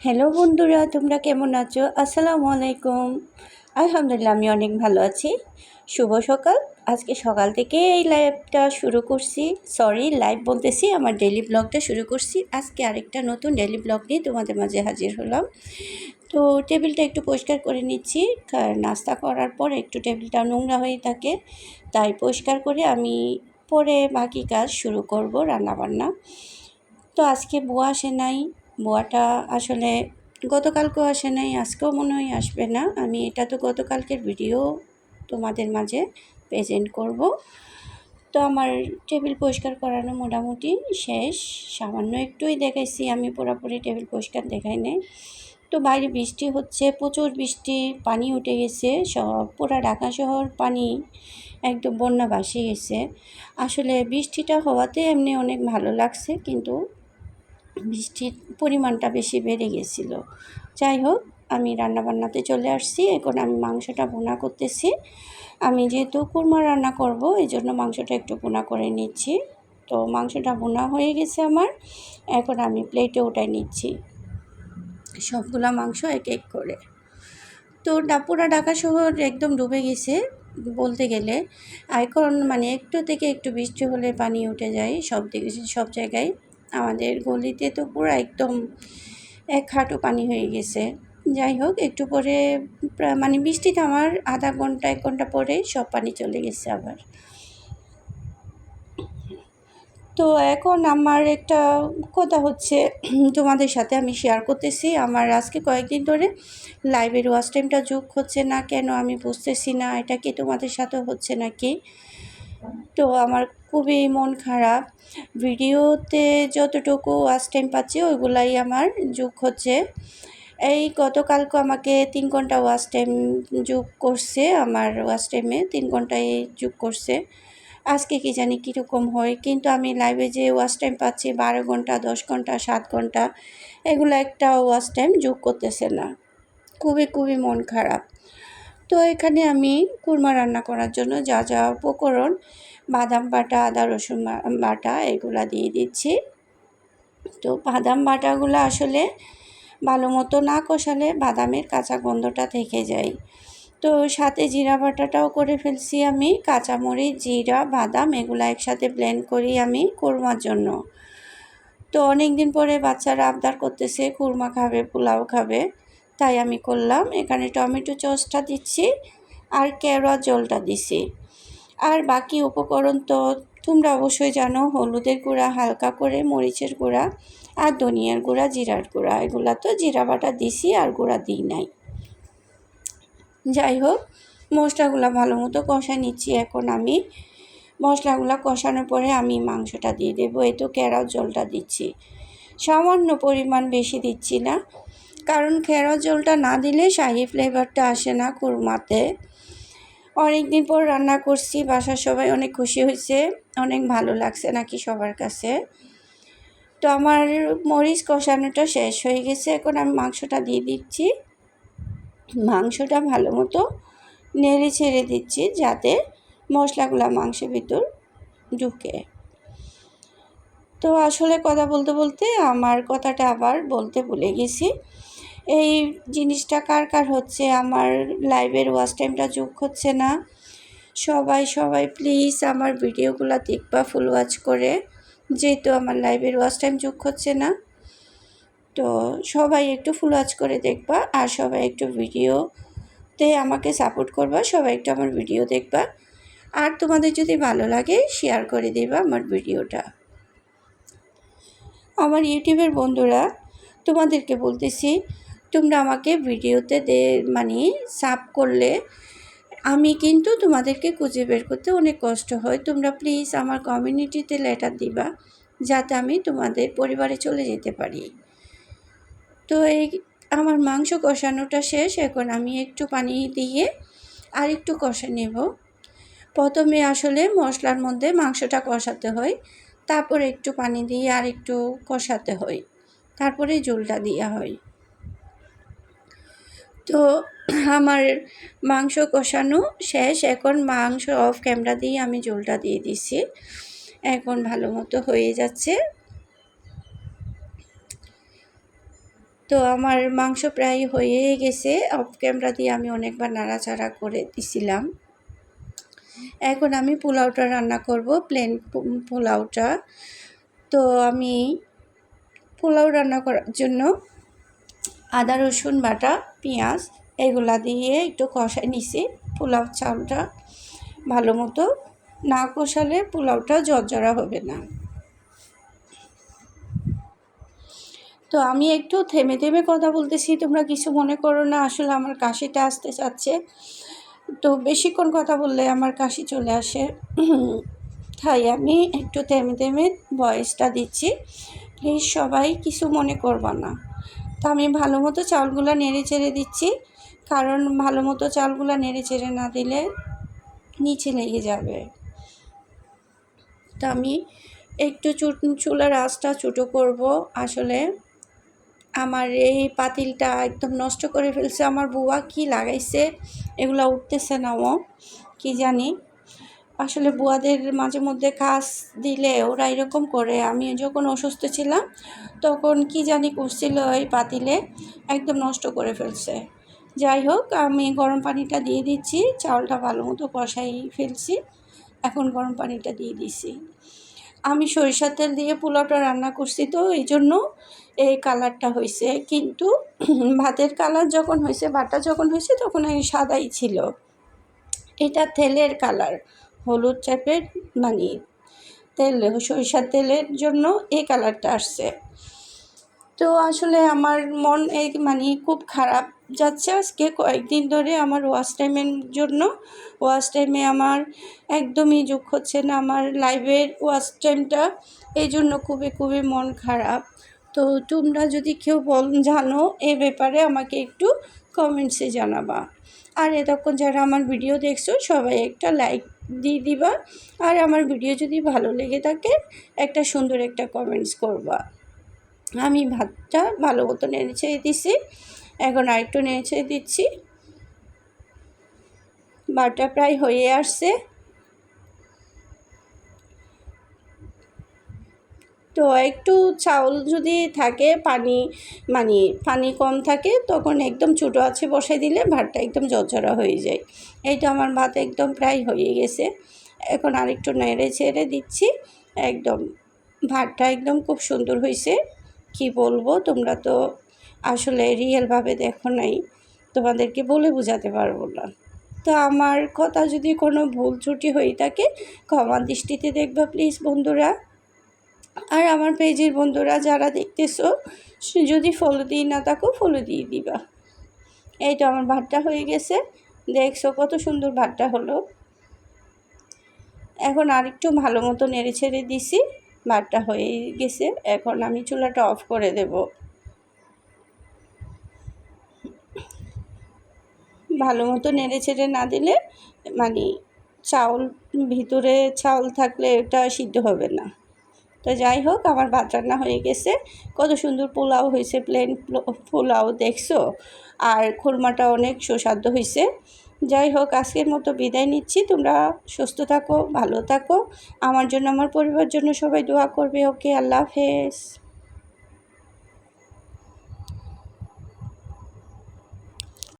Hello বন্ধুরা, তোমরা কেমন আছো? আসসালামু আলাইকুম। আলহামদুলিল্লাহ, আমি অনেক ভালো আছি। শুভ সকাল। আজকে সকাল থেকে এই লাইভটা শুরু করছি। সরি লাইভ বলতেছি, আমার ডেলি ব্লগটা শুরু করছি। আজকে আরেকটা নতুন ডেলি ব্লগ নিয়ে তোমাদের মাঝে হাজির হলাম। তো টেবিলটা একটু পরিষ্কার করে নিচ্ছি। নাস্তা করার পর একটু টেবিলটা নোংরা হয়ে থাকে। তাই পরিষ্কার করে আমি পরে বাকি কাজ শুরু করব রান্নাবান্না। তো আজকে বুয়া আসে নাই। বুয়াটা আসলে গতকালকেও আসে নাই, আজকেও মনে হয় আসবে না। আমি এটা তো গতকালকের ভিডিও তোমাদের মাঝে প্রেজেন্ট করব। তো আমার টেবিল পরিষ্কার করানো মোটামুটি শেষ। সামান্য একটুই দেখাইছি, আমি পুরোপুরি টেবিল পরিষ্কার দেখাই নাই। তো বাইরে বৃষ্টি হচ্ছে, প্রচুর বৃষ্টি, পানি উঠে গেছে, সব পুরা ঢাকা শহর পানি একদম বন্যা ভাসিয়ে গেছে আসলে বৃষ্টিটা হওয়াতে এমনি অনেক ভালো লাগছে, কিন্তু বৃষ্টির পরিমাণটা বেশি বেড়ে গেছিল। যাই হোক, আমি রান্নাবান্নাতে চলে আসছি। এখন আমি মাংসটা ভুনা করতেছি। আমি যেহেতু কুরমা রান্না করব, এই জন্য মাংসটা একটু ভুনা করে নিচ্ছি। তো মাংসটা ভুনা হয়ে গেছে আমার। এখন আমি প্লেটে উঠাই নিচ্ছি সবগুলা মাংস এক এক করে। তো ডাপুরা ঢাকা শহর একদম ডুবে গেছে বলতে গেলে। এখন মানে একটু থেকে একটু বৃষ্টি হলে পানি উঠে যায় সব দিকে, সব জায়গায়। আমাদের গলিতে তো পুরো একদম এক হাঁটু পানি হয়ে গেছে। যাই হোক, একটু পরে মানে বৃষ্টি থামার আধা ঘণ্টা, এক ঘণ্টা পরে সব পানি চলে গেছে আবার। তো এখন আমার একটা কথা হচ্ছে, তোমাদের সাথে আমি শেয়ার করতেছি। আমার আজকে কয়েকদিন ধরে লাইভের ওয়াচ টাইমটা যোগ হচ্ছে না, কেন আমি বুঝতেছি না, এটা কি তোমাদের সাথে হচ্ছে নাকি? তো আমার খুবই মন খারাপ। ভিডিওতে যতটুকু ওয়াচ টাইম পাচ্ছি, ওইগুলাই আমার যোগ হচ্ছে। এই গতকালকে আমাকে তিন ঘণ্টা ওয়াচ টাইম যোগ করছে, আমার ওয়াচ টাইমে তিন ঘন্টায় যোগ করছে। আজকে কি জানি কীরকম হয়, কিন্তু আমি লাইভে যে ওয়াচ টাইম পাচ্ছি, বারো ঘণ্টা, দশ ঘণ্টা, সাত ঘণ্টা, এগুলো একটা ওয়াচ টাইম যোগ করতেছে না। খুবই খুবই মন খারাপ। তো এখানে আমি কুরমা রান্না করার জন্য যা যা উপকরণ, বাদাম বাটা, আদা, রসুন বাটা এগুলা দিয়ে দিচ্ছি। তো বাদাম বাটাগুলো আসলে ভালো মতো না কষালে বাদামের কাঁচা গন্ধটা থেকে যায়। তো সাথে জিরা বাটাটাও করে ফেলছি আমি, কাঁচামরিচ, জিরা, বাদাম এগুলো একসাথে ব্লেন্ড করি আমি কুরমার জন্য। তো অনেক দিন পরে বাচ্চারা আবদার করতেছে, কুরমা খাবে, পোলাও খাবে। তাই আমি করলাম। এখানে টমেটো চসটা দিচ্ছি আর কেওড়া জলটা দিছি। আর বাকি উপকরণ তো তোমরা অবশ্যই জানো, হলুদের গুঁড়া, হালকা করে মরিচের গুঁড়া আর ধনিয়ার গুঁড়া, জিরার গুঁড়া। এগুলা তো জিরা বাটা দিছি আর গুঁড়া দিই নাই। যাই হোক, মশলাগুলো ভালো মতো কষা নিচ্ছি। এখন আমি মশলাগুলো কষানোর পরে আমি মাংসটা দিয়ে দেবো। এই তো কেরাও জলটা দিচ্ছি। সামান্য পরিমাণ বেশি দিচ্ছি না। কারণ খেরা জলটা না দিলে শাহি ফ্লেভারটা আসে না কুরমাতে। অনেক দিন পর রান্না করছি, বাসার সবাই অনেক খুশি হয়েছে, অনেক ভালো লাগছে নাকি সবার কাছে। তো আমার মরিচ কষানোটা শেষ হয়ে গেছে, এখন আমি মাংসটা দিয়ে দিচ্ছি। মাংসটা ভালো মতো নেড়ে ছেড়ে দিচ্ছি যাতে মশলাগুলো মাংসের ভিতর ঢুকে। তো আসলে কথা বলতে বলতে আমার কথাটা আবার বলতে ভুলে গেছি। এই জিনিসটা কার কার হচ্ছে? আমার লাইভের ওয়াচ টাইমটা যোগ হচ্ছে না। সবাই সবাই প্লিজ আমার ভিডিওগুলো দেখবা ফুল ওয়াচ করে। যেহেতু আমার লাইভের ওয়াচ টাইম যোগ হচ্ছে না। তো সবাই একটু ফুল ওয়াচ করে দেখবা আর সবাই একটু ভিডিওতে আমাকে সাপোর্ট করবা, সবাই একটু আমার ভিডিও দেখবা। আর তোমাদের যদি ভালো লাগে শেয়ার করে দেবা আমার ভিডিওটা আমার ইউটিউবের বন্ধুরা, তোমাদেরকে বলতেছি তোমরা আমাকে ভিডিওতে দে মানে সাব করলে আমি কিন্তু তোমাদেরকে খুঁজে বের করতে অনেক কষ্ট হয়। তোমরা প্লিজ আমার কমিউনিটিতে লেটার দিবা, যাতে আমি তোমাদের পরিবারে চলে যেতে পারি। তো এই আমার মাংস কষানোটা শেষ, এখন আমি একটু পানি দিয়ে আর একটু কষা নেব। প্রথমে আসলে মশলার মধ্যে মাংসটা কষাতে হয়, তারপর একটু পানি দিয়ে আর একটু কষাতে হয়, তারপরে ঝোলটা দেওয়া হয়। তো আমার মাংস কষানো শেষ। এখন মাংস অফ ক্যামেরা দিয়ে আমি ঝোলটা দিয়ে দিছি। এখন ভালো মতো হয়ে যাচ্ছে। তো আমার মাংস প্রায় হয়ে গেছে। অফ ক্যামেরা দিয়ে আমি অনেকবার নাড়াচাড়া করে দিছিলাম। এখন আমি পোলাওটা রান্না করব প্লেন পোলাওটা। তো আমি পোলাও রান্না করার জন্য আদা, রসুন বাটা, পেঁয়াজ এগুলা দিয়ে একটু কষাই নিছি। পোলাও চালটা ভালো মতো না কষালে পোলাওটা জর্জরা হবে না। তো আমি একটু থেমে থেমে কথা বলতেছি, তোমরা কিছু মনে করো না, আসলে আমার কাশিটা আসতে চাচ্ছে তো বেশিক্ষণ কথা বললে আমার কাশি চলে আসে। তাই আমি একটু থেমে থেমে ভয়েসটা দিচ্ছি। প্লিজ সবাই কিছু মনে করবা না। তো আমি ভালো মতো চাউলগুলো নেড়ে চেড়ে দিচ্ছি। কারণ ভালো মতো চালগুলো নেড়ে চেড়ে না দিলে নিচে লেগে যাবে। তো আমি একটু চুলার আঁচটা ছোটো করব। আসলে আমার এই পাতিলটা একদম নষ্ট করে ফেলছে। আমার বুয়া কি লাগাইছে, এগুলো উঠতেছে না ও, কী জানি। আসলে বুয়াদের মাঝে মধ্যে কাজ দিলে ওরা এরকম করে। আমি যখন অসুস্থ ছিলাম, তখন কি জানি করছিল এই পাতিলে, একদম নষ্ট করে ফেলছে। যাই হোক, আমি গরম পানিটা দিয়ে দিচ্ছি, চাউলটা ভালো মতো কষাই ফেলছি, এখন গরম পানিটা দিয়ে দিছি। আমি সরিষার তেল দিয়ে পোলাওটা রান্না করছি তো, এই জন্য এই কালারটা হয়েছে। কিন্তু ভাতের কালার যখন হয়েছে, বাটা যখন হয়েছে, তখন এই সাদাই ছিল। এটা তেলের কালার। হলুদ টাইপের মানে। তেল, সরিষার তেলের জন্য এই কালারটা আসছে। তো আসলে আমার মন এই মানে খুব খারাপ যাচ্ছে আজকে। কয়েকদিন ধরে আমার ওয়াশ টাইমের জন্য, ওয়াশ টাইমে আমার একদমই যোগ হচ্ছে না। আমার লাইভের ওয়াশ টাইমটা এই জন্য খুবই খুবই মন খারাপ। তো তোমরা যদি কেউ বল, জানো এ ব্যাপারে আমাকে একটু কমেন্টসে জানাবা। আর এতক্ষণ যারা আমার ভিডিও দেখছ, সবাই একটা লাইক দিয়ে দিবা। আর আমার ভিডিও যদি ভালো লেগে থাকে, একটা সুন্দর একটা কমেন্টস করবা। আমি ভাতটা ভালো মতো নেড়ে ছেড়ে দিছি। এখন আরেকটু নেড়ে ছেড়ে দিচ্ছি। বাটা প্রায় হয়ে আসছে। তো একটু চাউল যদি থাকে, পানি মানে পানি কম থাকে, তখন একদম ছোটো আছে বসাই দিলে ভাতটা একদম জর্জরা হয়ে যায়। এই তো আমার ভাত একদম প্রায় হয়ে গেছে। এখন আরেকটু নেড়ে ছেড়ে দিচ্ছি। একদম ভাতটা একদম খুব সুন্দর হয়েছে। কি বলব, তোমরা তো আসলে রিয়েলভাবে দেখো নাই, তোমাদেরকে বলে বোঝাতে পারব না। তো আমার কথা যদি কোনো ভুল ত্রুটি হয়ে থাকে, ক্ষমা দৃষ্টিতে দেখবা প্লিজ বন্ধুরা। আর আমার পেজের বন্ধুরা যারা দেখতেছো যদি ফলো দিই না থাকো ফলো দিয়ে দিবা। এই তো আমার ভাতটা হয়ে গেছে। দেখছ কত সুন্দর ভাতটা হলো। এখন আরেকটু ভালো মতো নেড়ে ছেড়ে দিছি, ভাতটা হয়ে গেছে। এখন আমি চুলাটা অফ করে দেব। ভালো মতো নেড়ে ছেড়ে না দিলে মানে চাউল ভিতরে চাউল থাকলে এটা সিদ্ধ হবে না। তো যাই হোক, আমার ভাত রান্না হয়ে গেছে। কত সুন্দর পোলাও হয়েছে প্লেন পোলাও দেখছ? আর খুরমাটা অনেক সুস্বাদ্য হয়েছে। যাই হোক, আজকের মতো বিদায় নিচ্ছি। তোমরা সুস্থ থাকো, ভালো থাকো। আমার জন্য, আমার পরিবার জন্য সবাই দোয়া করবে। ওকে, আল্লাহ হাফেজ।